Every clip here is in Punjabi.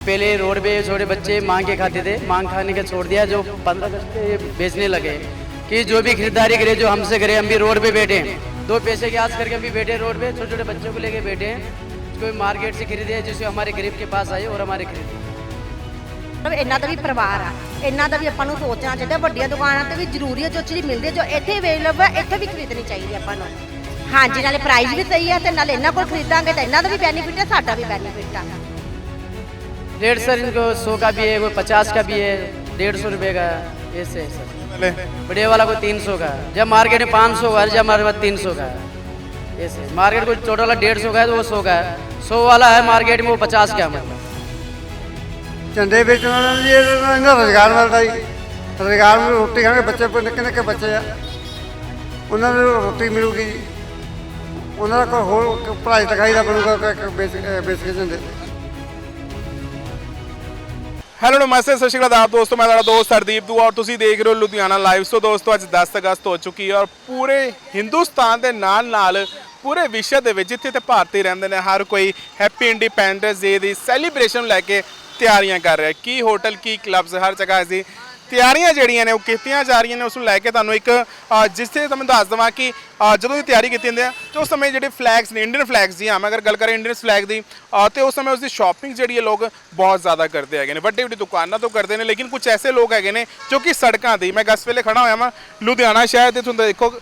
पहले रोड पे छोटे बच्चे मांग के खाते थे मांग खाने का छोड़ दिया जो पंद्रह अगस्त से बेचने लगे कि जो भी खरीदारी करे जो हमसे करे हम भी रोड पे बैठे हैं दो पैसे की आस करके हम भी बैठे हैं रोड पे छोटे छोटे बच्चों को लेके बैठे हैं कोई मार्केट से खरीदे जिससे हमारे गरीब के पास आए और हमारे खरीदे ਮਤਲਬ ਇਹਨਾਂ ਦਾ ਵੀ ਪਰਿਵਾਰ ਆ ਇਹਨਾਂ ਦਾ ਵੀ ਆਪਾਂ ਨੂੰ ਸੋਚਣਾ ਚਾਹੀਦਾ ਵੱਡੀਆਂ ਦੁਕਾਨਾਂ ਤੇ ਵੀ ਜ਼ਰੂਰੀ ਹੈ ਜੋ ਚੀਜ਼ ਮਿਲਦੀ ਹੈ ਜੋ ਇੱਥੇ ਅਵੇਲੇਬਲ ਹੈ ਇੱਥੇ ਵੀ ਖਰੀਦਣੀ ਚਾਹੀਦੀ ਹੈ ਆਪਾਂ ਨੂੰ ਹਾਂਜੀ ਨਾਲੇ ਪ੍ਰਾਈਸ ਵੀ ਸਹੀ ਹੈ ਤੇ ਨਾਲੇ ਇਹਨਾਂ ਕੋਲ ਖਰੀਦਾਂਗੇ ਤਾਂ ਇਹਨਾਂ ਦਾ ਵੀ ਬੈਨੀਫਿਟ ਹੈ ਸਾਡਾ ਵੀ ਬੈਨੀਫਿਟ ਆ रेट सर इनको सौ का भी है कोई पचास का भी है डेढ़ सौ रुपये का है ऐसे है सर पहले बड़े वाला को तीन सौ का है जब मार्केट में पाँच सौ का है जब हमारे पास तीन सौ का है ऐसे मार्केट को छोटा वाला डेढ़ सौ का है तो वो सौ का है सौ वाला है मार्केट में वो पचास का है हमारे पास ਝੰਡੇ ਵੇਚਣ ਵਾਲਿਆਂ ਨੂੰ ਜੀ ਇਹਨਾਂ ਇਹਨਾਂ ਦਾ ਰੁਜ਼ਗਾਰ ਮਿਲਦਾ ਜੀ ਰੁਜ਼ਗਾਰ ਨੂੰ ਰੋਟੀ ਖਾਣਗੇ ਬੱਚੇ ਕੋਈ ਨਿੱਕੇ ਨਿੱਕੇ ਬੱਚੇ ਆ ਉਹਨਾਂ ਨੂੰ ਰੋਟੀ ਮਿਲੂਗੀ ਜੀ ਉਹਨਾਂ ਦਾ ਕੋਈ ਹੋਰ ਪੜ੍ਹਾਈ ਲਿਖਾਈ ਦਾ ਬਣੂਗਾ ਕਿ- ਕਿ ਵੇਚ ਅਹ ਵੇਚ ਕੇ ਦਿੰਦੇ ਹੈਲੋ ਨਮਸਤੇ, ਸਤਿ ਸ਼੍ਰੀ ਅਕਾਲ ਆਪ ਦੋਸਤੋ, ਮੈਂ ਤੁਹਾਡਾ ਦੋਸਤ ਹਰਦੀਪ ਦੂ ਔਰ ਤੁਸੀਂ ਦੇਖ ਰਹੇ ਹੋ ਲੁਧਿਆਣਾ ਲਾਈਵ ਸੋ ਦੋਸਤੋ, ਅੱਜ 10 ਅਗਸਤ ਹੋ ਚੁੱਕੀ ਹੈ ਔਰ ਪੂਰੇ ਹਿੰਦੁਸਤਾਨ ਦੇ ਨਾਲ ਨਾਲ ਪੂਰੇ ਵਿਸ਼ਵ ਦੇ ਵਿੱਚ ਜਿੱਥੇ ਤੇ ਭਾਰਤੀ ਰਹਿੰਦੇ ਨੇ, ਹਰ ਕੋਈ ਹੈਪੀ ਇੰਡੀਪੈਂਡੈਂਸ ਡੇ ਦੀ ਸੈਲੀਬ੍ਰੇਸ਼ਨ ਲੈ ਕੇ ਤਿਆਰੀਆਂ ਕਰ ਰਿਹਾ ਕੀ ਹੋਟਲ ਕੀ ਕਲੱਬਸ ਹਰ ਜਗ੍ਹਾ ਅਸੀਂ ਤਿਆਰੀਆਂ ਜਿਹੜੀਆਂ ਨੇ ਉਹ ਕੀਤੀਆਂ ਜਾ ਰਹੀਆਂ ਨੇ ਉਸ ਨੂੰ ਲੈ ਕੇ ਤੁਹਾਨੂੰ ਇੱਕ ਅ, ਜਿਸਤੇ ਤੁਹਾਨੂੰ ਦੱਸ ਦਵਾਂ ਕਿ ਅ, ਜਦੋਂ ਇਹ ਤਿਆਰੀ ਕੀਤੀ ਜਾਂਦੀ ਹੈ ਤੇ ਉਸ ਸਮੇਂ ਜਿਹੜੇ ਫਲੈਗਸ ਨੇ ਇੰਡੀਅਨ ਫਲੈਗਸ ਦੀ ਹਾਂ ਮੈਂ ਅਗਰ ਗੱਲ ਕਰਾਂ ਇੰਡੀਅਨ ਫਲੈਗ ਦੀ ਅ, ਤੇ ਉਸ ਸਮੇਂ ਉਸ ਦੀ ਸ਼ਾਪਿੰਗ ਜਿਹੜੀ ਹੈ ਲੋਕ ਬਹੁਤ ਜ਼ਿਆਦਾ ਕਰਦੇ ਹੈਗੇ ਨੇ ਵੱਡੇ ਵੱਡੇ ਦੁਕਾਨਾਂ ਤੋਂ ਕਰਦੇ ਨੇ ਲੇਕਿਨ ਕੁਝ ਐਸੇ ਲੋਕ ਹੈਗੇ ਨੇ ਜੋ ਕਿ ਸੜਕਾਂ ਦੀ ਮੈਂ ਗਸ ਵੇਲੇ ਖੜਾ ਹੋਇਆ ਵਾਂ ਲੁਧਿਆਣਾ ਸ਼ਹਿਰ ਤੇ ਤੁਹਾਨੂੰ ਦੇਖੋ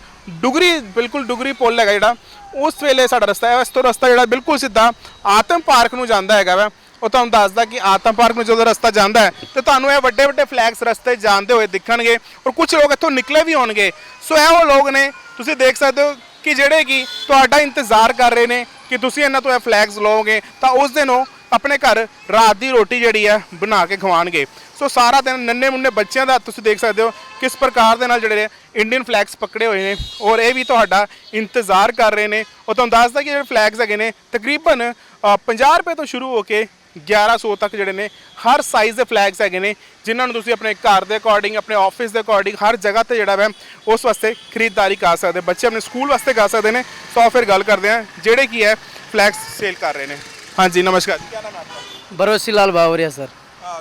ਡੁਗਰੀ ਬਿਲਕੁਲ ਡੁਗਰੀ ਪੁੱਲ ਹੈਗਾ ਜਿਹੜਾ ਉਸ ਵੇਲੇ ਸਾਡਾ ਰਸਤਾ ਹੈ ਇਸ ਤੋਂ ਰਸਤਾ ਜਿਹੜਾ ਬਿਲਕੁਲ ਸਿੱਧਾ ਆਤਮ ਪਾਰਕ ਨੂੰ ਜਾਂਦਾ ਹੈਗਾ ਵਾ ਉਹ ਤੁਹਾਨੂੰ ਦੱਸਦਾ ਕਿ ਆਤਮ ਪਾਰਕ ਨੂੰ ਜਦੋਂ ਰਸਤਾ ਜਾਂਦਾ ਹੈ ਤੇ ਤੁਹਾਨੂੰ ਇਹ ਵੱਡੇ ਵੱਡੇ ਫਲੈਗਸ ਰਸਤੇ ਜਾਂਦੇ ਹੋਏ ਦਿਖਣਗੇ ਔਰ ਕੁਝ ਲੋਕ ਇੱਥੋਂ ਨਿਕਲੇ ਵੀ ਹੋਣਗੇ। ਸੋ ਇਹ ਉਹ ਲੋਕ ਨੇ ਤੁਸੀਂ ਦੇਖ ਸਕਦੇ ਹੋ ਕਿ ਜਿਹੜੇ ਕਿ ਤੁਹਾਡਾ ਇੰਤਜ਼ਾਰ ਕਰ ਰਹੇ ਨੇ ਕਿ ਤੁਸੀਂ ਇਹਨਾਂ ਤੋਂ ਇਹ ਫਲੈਗਸ ਲਓਗੇ ਤਾਂ ਉਸ ਦਿਨ ਉਹ ਆਪਣੇ ਘਰ ਰਾਤ ਦੀ ਰੋਟੀ ਜਿਹੜੀ ਹੈ ਬਣਾ ਕੇ ਖਵਾਣਗੇ। ਸੋ ਸਾਰਾ ਦਿਨ ਨੰਨੇ ਮੁੰਨੇ ਬੱਚਿਆਂ ਦਾ ਤੁਸੀਂ ਦੇਖ ਸਕਦੇ ਹੋ ਕਿਸ ਪ੍ਰਕਾਰ ਦੇ ਨਾਲ ਜਿਹੜੇ ਇੰਡੀਅਨ ਫਲੈਗਸ ਪਕੜੇ ਹੋਏ ਨੇ ਔਰ ਇਹ ਵੀ ਤੁਹਾਡਾ ਇੰਤਜ਼ਾਰ ਕਰ ਰਹੇ ਨੇ। ਉਹ ਤੁਹਾਨੂੰ ਦੱਸਦਾ ਕਿ ਜਿਹੜੇ ਫਲੈਗਸ ਹੈਗੇ ਨੇ ਤਕਰੀਬਨ ਅ, 50 ਰੁਪਏ ਤੋਂ ਸ਼ੁਰੂ ਹੋ ਕੇ 1100 ਤੱਕ ਜਿਹੜੇ ਨੇ ਹਰ ਸਾਈਜ਼ ਦੇ ਫਲੈਗਸ ਹੈਗੇ ਨੇ ਜਿਨ੍ਹਾਂ ਨੂੰ ਤੁਸੀਂ ਆਪਣੇ ਘਰ ਦੇ ਅਕੋਰਡਿੰਗ ਆਪਣੇ ਆਫਿਸ ਦੇ ਅਕੋਰਡਿੰਗ ਹਰ ਜਗ੍ਹਾ ਤੇ ਜਿਹੜਾ ਵਾ ਉਸ ਵਾਸਤੇ ਖਰੀਦਦਾਰੀ ਕਰ ਸਕਦੇ। ਬੱਚੇ ਆਪਣੇ ਸਕੂਲ ਵਾਸਤੇ ਕਰ ਸਕਦੇ ਨੇ। ਸੋ ਫਿਰ ਗੱਲ ਕਰਦੇ ਹਾਂ ਜਿਹੜੇ ਕੀ ਹੈ ਫਲੈਗਸ ਸੇਲ ਕਰ ਰਹੇ ਨੇ। ਹਾਂਜੀ ਨਮਸਕਾਰ ਜੀ। ਕੀ ਨਾਮ ਹੈ ਆਪਕਾ? बरोसी लाल बावरिया सर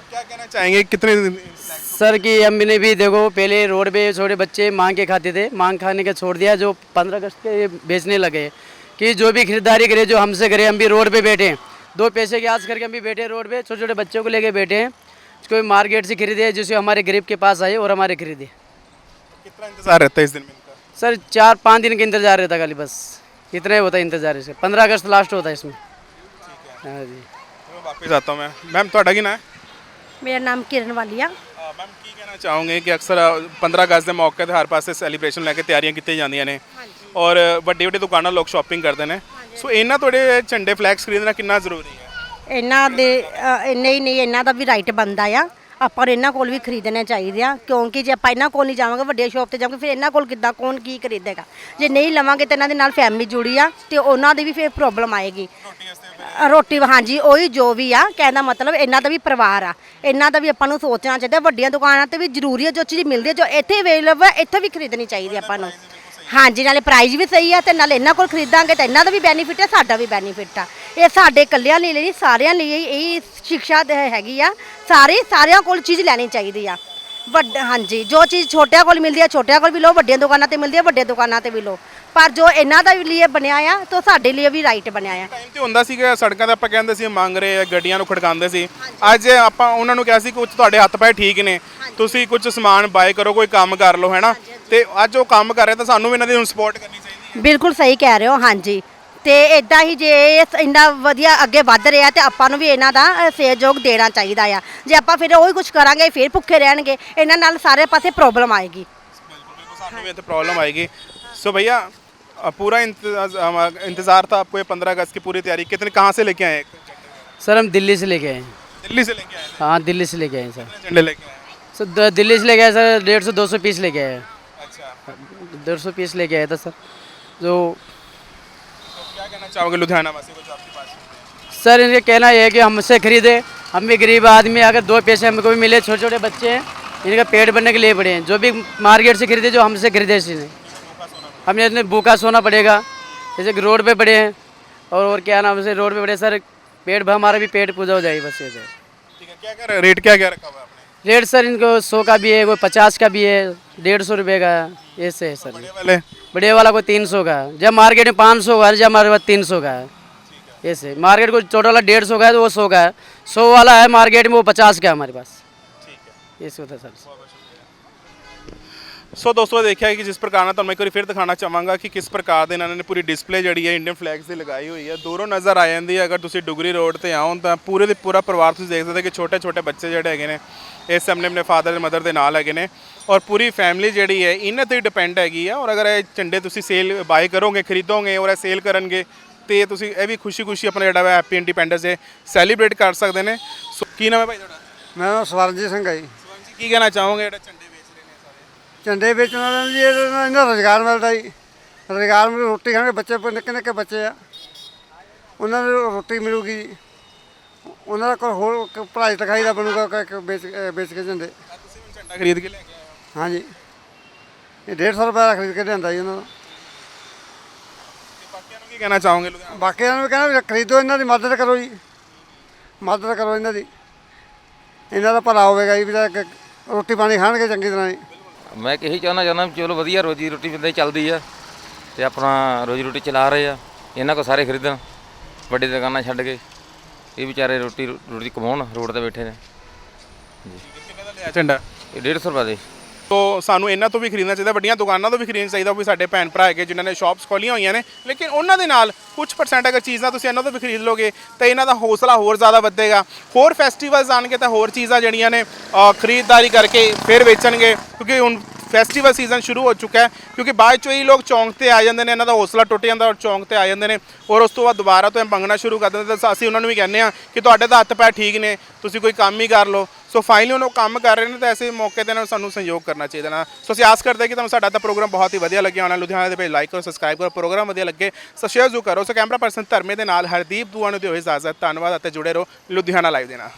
क्या कहना चाहेंगे कितने दिन सर की अम्मी ने भी देखो पहले रोड पे छोटे बच्चे मांग के खाते थे मांग खाने का छोड़ दिया जो पंद्रह अगस्त के बेचने लगे कि जो भी खरीदारी करे जो हमसे करे हम भी रोड दो पैसे की आस करके हम भी बैठे हैं रोड पे छोटे छोटे बच्चों को लेके बैठे हैं कोई मार्केट से खरीदे जिससे हमारे गरीब के पास आए और हमारे खरीदे कितना इंतजार रहता है इस दिन में इनका सर चार पाँच दिन का इंतजार रहता खाली बस इतना ही होता है इंतजार इसका पंद्रह अगस्त लास्ट होता है इसमें हाँ जी मैं वापस आता हूँ मैं मैम ਤੁਹਾਡਾ ਕੀ ਨਾਮ ਹੈ ਮੇਰਾ ਨਾਮ ਕਿਰਨ ਵਾਲੀ ਆ ਮੈਮ ਕੀ ਕਹਿਣਾ ਚਾਹੋਗੇ ਕਿ ਅਕਸਰ 15 ਅਗਸਤ ਦੇ ਮੌਕੇ ਤੇ ਹਰ ਪਾਸੇ ਸੈਲੀਬ੍ਰੇਸ਼ਨ ਲੈ ਕੇ ਤਿਆਰੀਆਂ ਕੀਤੀਆਂ ਜਾਂਦੀਆਂ ਨੇ ਔਰ ਵੱਡੇ ਵੱਡੇ ਦੁਕਾਨਾਂ ਲੋਕ ਸ਼ਾਪਿੰਗ ਕਰਦੇ ਨੇ ਸੋ ਇਹਨਾਂ ਤੁਹਾਡੇ ਝੰਡੇ ਫਲੈਗਸ ਖਰੀਦਣਾ ਕਿੰਨਾ ਜ਼ਰੂਰੀ ਹੈ? ਇਹਨਾਂ ਦੇ ਅ, ਨਹੀਂ ਨਹੀਂ ਇਹਨਾਂ ਦਾ ਵੀ ਰਾਈਟ ਬਣਦਾ ਆ। ਆਪਾਂ ਨੂੰ ਇਹਨਾਂ ਕੋਲ ਵੀ ਖਰੀਦਣੇ ਚਾਹੀਦੇ ਆ ਕਿਉਂਕਿ ਜੇ ਆਪਾਂ ਇਹਨਾਂ ਕੋਲ ਨਹੀਂ ਜਾਵਾਂਗੇ ਵੱਡੇ ਸ਼ੋਪ ਤੇ ਜਾਵਾਂਗੇ ਫਿਰ ਇਹਨਾਂ ਕੋਲ ਕਿੱਦਾਂ ਕੌਣ ਕੀ ਖਰੀਦੇਗਾ? ਜੇ ਨਹੀਂ ਲਵਾਂਗੇ ਤਾਂ ਇਹਨਾਂ ਦੇ ਨਾਲ ਫੈਮਿਲੀ ਜੁੜੀ ਆ ਤੇ ਉਹਨਾਂ ਦੀ ਵੀ ਫਿਰ ਪ੍ਰੋਬਲਮ ਆਏਗੀ। ਰੋਟੀ ਹਾਂਜੀ ਉਹੀ ਜੋ ਵੀ ਆ ਕਹਿੰਦਾ ਮਤਲਬ ਇਹਨਾਂ ਦਾ ਵੀ ਪਰਿਵਾਰ ਆ। ਇਹਨਾਂ ਦਾ ਵੀ ਆਪਾਂ ਨੂੰ ਸੋਚਣਾ ਚਾਹੀਦਾ ਵੱਡੀਆਂ ਦੁਕਾਨਾਂ ਤੇ ਵੀ ਜ਼ਰੂਰੀ ਹੈ ਜੋ ਚੀਜ਼ ਮਿਲਦੀ ਹੈ ਜੋ ਇੱਥੇ ਅਵੇਲੇਬਲ ਹੈ ਇੱਥੇ ਵੀ ਖਰੀਦਣੀ ਚਾਹੀਦੀ ਹੈ ਆਪਾਂ ਨੂੰ। ਹਾਂਜੀ, ਨਾਲੇ ਪ੍ਰਾਈਜ਼ ਵੀ ਸਹੀ ਆ ਤੇ ਨਾਲੇ ਇਹਨਾਂ ਕੋਲ ਖਰੀਦਾਂਗੇ ਤਾਂ ਇਹਨਾਂ ਦਾ ਵੀ ਬੈਨੀਫਿਟ ਆ, ਸਾਡਾ ਵੀ ਬੈਨੀਫਿਟ ਆ। ਇਹ ਸਾਡੇ ਇਕੱਲਿਆਂ ਲਈ ਨਹੀਂ, ਸਾਰਿਆਂ ਲਈ ਇਹ ਸਿੱਖਿਆ ਹੈਗੀ ਆ। ਸਾਰੇ, ਸਾਰਿਆਂ ਕੋਲ ਚੀਜ਼ ਲੈਣੀ ਚਾਹੀਦੀ ਆ। ਵੱਡ ਹਾਂਜੀ ਜੋ ਚੀਜ਼ ਛੋਟਿਆਂ ਕੋਲ ਮਿਲਦੀ ਆ ਛੋਟਿਆਂ ਕੋਲ ਵੀ ਲਓ ਵੱਡੀਆਂ ਦੁਕਾਨਾਂ ਤੇ ਮਿਲਦੀ ਆ ਵੱਡੀਆਂ ਦੁਕਾਨਾਂ ਤੇ ਵੀ ਲਓ। ਪਰ ਜੋ ਇਹਨਾਂ ਦਾ ਵੀ ਲਈ ਬਣਿਆ ਆ ਤਾਂ ਸਾਡੇ ਲਈ ਵੀ ਰਾਈਟ ਬਣਿਆ ਆ। ਟਾਈਮ ਤੇ ਹੁੰਦਾ ਸੀ ਕਿ ਸੜਕਾਂ ਤੇ ਆਪਾਂ ਕਹਿੰਦੇ ਸੀ ਮੰਗ ਰਹੇ ਆ ਗੱਡੀਆਂ ਨੂੰ ਖੜਕਾਉਂਦੇ ਸੀ। ਅੱਜ ਆਪਾਂ ਉਹਨਾਂ ਨੂੰ ਕਿਹਾ ਸੀ ਕਿ ਕੁਝ ਤੁਹਾਡੇ ਹੱਥ ਪੈ ਠੀਕ ਨੇ। ਤੁਸੀਂ ਕੁਝ ਸਮਾਨ ਬਾਏ ਕਰੋ ਕੋਈ ਕੰਮ ਕਰ ਲਓ ਹੈਨਾ ਤੇ ਅੱਜ ਉਹ ਕੰਮ ਕਰ ਰਹੇ ਤਾਂ ਸਾਨੂੰ ਵੀ ਇਹਨਾਂ ਦੀ ਹੁਣ ਸਪੋਰਟ ਕਰਨੀ ਚਾਹੀਦੀ ਹੈ। ਬਿਲਕੁਲ ਸਹੀ ਕਹਿ ਰਹੇ ਹੋ ਹਾਂਜੀ। ਤੇ ਇਦਾਂ ਹੀ ਜੇ ਇਹ ਇੰਨਾ ਵਧੀਆ ਅੱਗੇ ਵੱਧ ਰਿਹਾ ਤੇ ਆਪਾਂ ਨੂੰ ਵੀ ਇਹਨਾਂ ਦਾ ਅ, ਸਹਿਯੋਗ ਦੇਣਾ ਚਾਹੀਦਾ ਆ ਜੇ ਆਪਾਂ ਫਿਰ ਉਹੀ ਕੁਝ ਕਰਾਂਗੇ ਫਿਰ ਭੁੱਖੇ ਰਹਿਣਗੇ ਇਹਨਾਂ ਨਾਲ ਸਾਰੇ ਪਾਸੇ ਪ੍ਰੋਬਲਮ ਆਏਗੀ ਸਾਨੂੰ भी तो प्रॉब्लम आएगी सो भैया अ, पूरा इंतजार इंतजार था आपको ये पंद्रह अगस्त की पूरी तैयारी कितने कहाँ से लेके आए सर हम दिल्ली से लेके आए हैं दिल्ली से लेके आए थे हाँ दिल्ली से लेके आए हैं सर कितने झंडे लेके आए सर द- दिल्ली से लेके आए सर डेढ़ सौ दो सौ पीस लेके आए हैं अच्छा डेढ़ सौ पीस लेके आया था सर जो तो क्या कहना चाहोगे लुधियाना वासी को जो आपके पास सर इनका कहना यह है कि हमसे खरीदे। हम भी गरीब आदमी अगर दो पैसे हमको भी मिले छोटे छोटे बच्चे हैं इनका पेट भरने के लिए पड़े हैं। जो भी मार्केट से खरीदे जो हमसे खरीदे इसने हमें इतने भूखा सोना पड़ेगा। जैसे कि रोड पे पड़े हैं। और और क्या नाम से रोड पे पड़े सर पेट भर हमारा भी पेट पूजा हो जाएगी बस ये ठीक है क्या क्या रेट क्या क्या रखा हुआ है रेट सर इनको सौ का भी है कोई पचास का भी है डेढ़ सौ रुपये का ऐसे है सर। बड़े वाले? बड़े वाला कोई तीन सौ का है। जब मार्केट में पाँच सौ का है जब हमारे पास तीन सौ का है। ऐसे मार्केट को छोटा वाला डेढ़ सौ का है तो वो सौ का है। सौ वाला है मार्केट में वो पचास का है हमारे पास। ठीक है। ऐसे होता है सर। ਸੋ ਦੋਸਤੋ ਦੇਖਿਆ ਕਿ ਜਿਸ ਪ੍ਰਕਾਰ ਨਾਲ ਤੁਹਾਨੂੰ ਮੈਂ ਇੱਕ ਵਾਰੀ ਫਿਰ ਦਿਖਾਉਣਾ ਚਾਹਾਂਗਾ ਕਿ ਕਿਸ ਪ੍ਰਕਾਰ ਦੇ ਇਹਨਾਂ ਨੇ ਪੂਰੀ ਡਿਸਪਲੇ ਜਿਹੜੀ ਹੈ ਇੰਡੀਅਨ ਫਲੈਗਸ ਦੀ ਲਗਾਈ ਹੋਈ ਹੈ। ਦੂਰੋਂ ਨਜ਼ਰ ਆ ਜਾਂਦੀ ਹੈ। ਅਗਰ ਤੁਸੀਂ ਡੁਗਰੀ ਰੋਡ ਤੇ ਆਓ ਤਾਂ ਪੂਰੇ ਦੇ ਪੂਰਾ ਪਰਿਵਾਰ ਤੁਸੀਂ ਦੇਖ ਸਕਦੇ ਕਿ ਛੋਟੇ ਛੋਟੇ ਬੱਚੇ ਜਿਹੜੇ ਹੈਗੇ ਨੇ ਇਸ ਸਮੇਂ ਆਪਣੇ ਫਾਦਰ ਤੇ ਮਦਰ ਦੇ ਨਾਲ ਹੈਗੇ ਨੇ ਔਰ ਪੂਰੀ ਫੈਮਿਲੀ ਜਿਹੜੀ ਹੈ ਇਹਨਾਂ ਤੇ ਡਿਪੈਂਡ ਹੈਗੀ ਆ। ਔਰ ਅਗਰ ਇਹ ਝੰਡੇ ਤੁਸੀਂ ਸੇਲ ਬਾਏ ਕਰੋਗੇ ਖਰੀਦੋਗੇ ਔਰ ਇਹ ਸੇਲ ਕਰਨਗੇ ਤੇ ਤੁਸੀਂ ਇਹ ਵੀ ਖੁਸ਼ੀ-ਖੁਸ਼ੀ ਆਪਣਾ ਜਿਹੜਾ ਹੈਪੀ ਇੰਡੀਪੈਂਡੈਂਸ ਡੇ ਸੈਲੀਬ੍ਰੇਟ ਕਰ ਸਕਦੇ ਨੇ। ਸੋ ਕੀ ਨਾਮ ਹੈ ਭਾਈ ਤੁਹਾਡਾ? ਨਾਮ ਸਵਰਨਜੀਤ ਸਿੰਘ ਹੈ ਜੀ। ਕੀ ਕਹਿਣਾ ਚਾਹੋਗੇ ਜਿਹੜਾ ਝੰਡੇ ਵੇਚ ਰਹੇ ਨੇ ਸਾਰੇ ਝੰਡੇ ਵੇਚਣ ਵਾਲਿਆਂ ਨੂੰ ਜੀ ਇਹਦੇ ਨਾਲ ਇਹਨਾਂ ਦਾ ਰੁਜ਼ਗਾਰ ਮਿਲਦਾ ਜੀ। ਰੁਜ਼ਗਾਰ ਮਿਲੂ ਰੋਟੀ ਖਾਣਗੇ ਬੱਚੇ ਨਿੱਕੇ ਨਿੱਕੇ ਬੱਚੇ ਆ। ਉਹਨਾਂ ਨੂੰ ਰੋਟੀ ਮਿਲੂਗੀ ਜੀ। ਉਹਨਾਂ ਦਾ ਕੋਈ ਹੋਰ ਕ- ਪੜ੍ਹਾਈ ਲਿਖਾਈ ਦਾ ਬਣੂਗਾ ਕ- ਕ- ਵੇਚ ਅ, ਵੇਚ ਕੇ ਝੰਡੇ। ਆ ਤੁਸੀਂ ਹੁਣ ਝੰਡਾ ਖਰੀਦ ਕੇ ਲੈ ਕੇ ਆਏ ਹੋ ਹਾਂਜੀ। ਇਹ 150 ਰੁਪਏ ਦਾ ਖਰੀਦ ਕੇ ਲਿਆਂਦਾ ਜੀ ਉਹਨਾਂ ਦਾ ਤੇ ਬਾਕੀਆਂ ਨੂੰ। ਕੀ ਕਹਿਣਾ ਚਾਹੋਗੇ ਲੁਧਿਆਣਾ ਬਾਕੀਆਂ ਨੂੰ ਵੀ ਕਹਿੰਦਾ ਵੀ ਖਰੀਦੋ ਇਹਨਾਂ ਦੀ ਮਦਦ ਕਰੋ ਜੀ। ਮਦਦ ਕਰੋ ਇਹਨਾਂ ਦੀ। ਇਹਨਾਂ ਦਾ ਭਲਾ ਹੋਵੇਗਾ ਜੀ ਵੀ ਤਾਂ ਇੱਕ ਰੋਟੀ ਪਾਣੀ ਖਾਣਗੇ ਚੰਗੀ ਤਰ੍ਹਾਂ ਜੀ। ਮੈਂ ਇਹੀ ਚਾਹੁੰਦਾ ਚਾਹੁੰਦਾ ਵੀ ਚਲੋ ਵਧੀਆ ਰੋਜੀ ਰੋਟੀ ਬੰਦੇ ਚੱਲਦੀ ਆ ਤੇ ਆਪਣਾ ਰੋਜੀ ਰੋਟੀ ਚਲਾ ਰਹੇ ਆ ਇਹਨਾਂ ਕੋ ਸਾਰੇ ਖਰੀਦਣ ਵੱਡੀ ਦੁਕਾਨਾਂ ਛੱਡ ਕੇ ਇਹ ਵਿਚਾਰੇ ਰੋਟੀ ਰੋਟੀ ਕਮਾਉਣ ਰੋਡ ਤੇ ਬੈਠੇ ਨੇ। ਕਿੰਨੇ ਦਾ ਲਿਆ? ਝੰਡਾ। ਇਹ 150 ਰੁਪਏ ਦੇ ਤੋ ਸਾਨੂੰ ਇਹਨਾਂ ਤੋਂ ਵੀ ਖਰੀਦਣਾ ਚਾਹੀਦਾ, ਵੱਡੀਆਂ ਦੁਕਾਨਾਂ ਤੋਂ ਵੀ ਖਰੀਦਣਾ ਚਾਹੀਦਾ ਵੀ ਸਾਡੇ ਭੈਣ ਭਰਾ ਹੈਗੇ ਜਿਨ੍ਹਾਂ ਨੇ ਸ਼ਾਪਸ ਖੋਲੀਆਂ ਹੋਈਆਂ ਨੇ। ਲੇਕਿਨ ਉਹਨਾਂ ਦੇ ਨਾਲ ਕੁਝ ਪਰਸੈਂਟ ਅਗਰ ਚੀਜ਼ਾਂ ਤੁਸੀਂ ਇਹਨਾਂ ਤੋਂ ਵੀ ਖਰੀਦ ਲੋਗੇ, ਤਾਂ ਇਹਨਾਂ ਦਾ ਹੌਸਲਾ ਹੋਰ ਜ਼ਿਆਦਾ ਵਧੇਗਾ। ਹੋਰ ਫੈਸਟੀਵਲਸ ਆਣਗੇ ਤਾਂ ਹੋਰ ਚੀਜ਼ਾਂ ਜਿਹੜੀਆਂ ਨੇ ਖਰੀਦਦਾਰੀ ਕਰਕੇ ਫਿਰ ਵੇਚਣਗੇ। ਕਿਉਂਕਿ ਹੁਣ ਫੈਸਟੀਵਲ ਸੀਜ਼ਨ ਸ਼ੁਰੂ ਹੋ ਚੁੱਕਾ ਹੈ, ਕਿਉਂਕਿ ਬਾਅਦ ਚੋਂ ਹੀ ਲੋਕ ਚੌਂਕ ਤੇ ਆ ਜਾਂਦੇ ਨੇ, ਇਹਨਾਂ ਦਾ ਹੌਸਲਾ ਟੁੱਟ ਜਾਂਦਾ ਔਰ ਚੌਂਕ ਤੇ ਆ ਜਾਂਦੇ ਨੇ। ਔਰ ਉਸ ਤੋਂ ਬਾਅਦ ਦੁਬਾਰਾ ਤੋਂ ਇਹ ਮੰਗਣਾ ਸ਼ੁਰੂ ਕਰ ਦਿੰਦੇ ਤਾਂ ਅਸੀਂ ਉਹਨਾਂ ਨੂੰ ਵੀ ਕਹਿੰਦੇ ਆ ਕਿ ਤੁਹਾਡੇ ਤਾਂ ਹੱਥ ਪੈ ਠੀਕ ਨੇ, ਤੁਸੀਂ ਕੋਈ ਕੰਮ ਹੀ ਕਰ ਲਓ। ਸੋ ਫਾਈਨਲੀ ਉਹਨਾਂ ਕੰਮ ਕਰ ਰਹੇ ਨੇ ਤਾਂ ਐਸੇ ਮੌਕੇ ਤੇ ਨਾਲ ਸਾਨੂੰ ਸਹਿਯੋਗ ਕਰਨਾ ਚਾਹੀਦਾ ਨਾ। ਸੋ ਅਸੀਂ ਆਸ ਕਰਦੇ ਹਾਂ ਕਿ ਤੁਹਾਨੂੰ ਸਾਡਾ ਤਾਂ ਪ੍ਰੋਗਰਾਮ ਬਹੁਤ ਹੀ ਵਧੀਆ ਲੱਗਿਆ ਹੋਣਾ। ਲੁਧਿਆਣਾ ਦੇ ਪੇਜ ਲਾਈਕ ਕਰੋ ਸਬਸਕ੍ਰਾਈਬ ਕਰੋ, ਪ੍ਰੋਗਰਾਮ ਵਧੀਆ ਲੱਗੇ ਸੋ ਸ਼ੇਅਰ ਜ਼ਰੂਰ ਕਰੋ। ਸੋ ਕੈਮਰਾ ਪਰਸਨ ਧਰਮੇ ਦੇ ਨਾਲ ਹਰਦੀਪ ਦੂਆ ਨੂੰ ਦਿਓ ਇਜਾਜ਼ਤ। ਧੰਨਵਾਦ ਅਤੇ ਜੁੜੇ ਰਹੋ ਲੁਧਿਆਣਾ ਲਾਈਵ ਦੇ ਨਾਲ।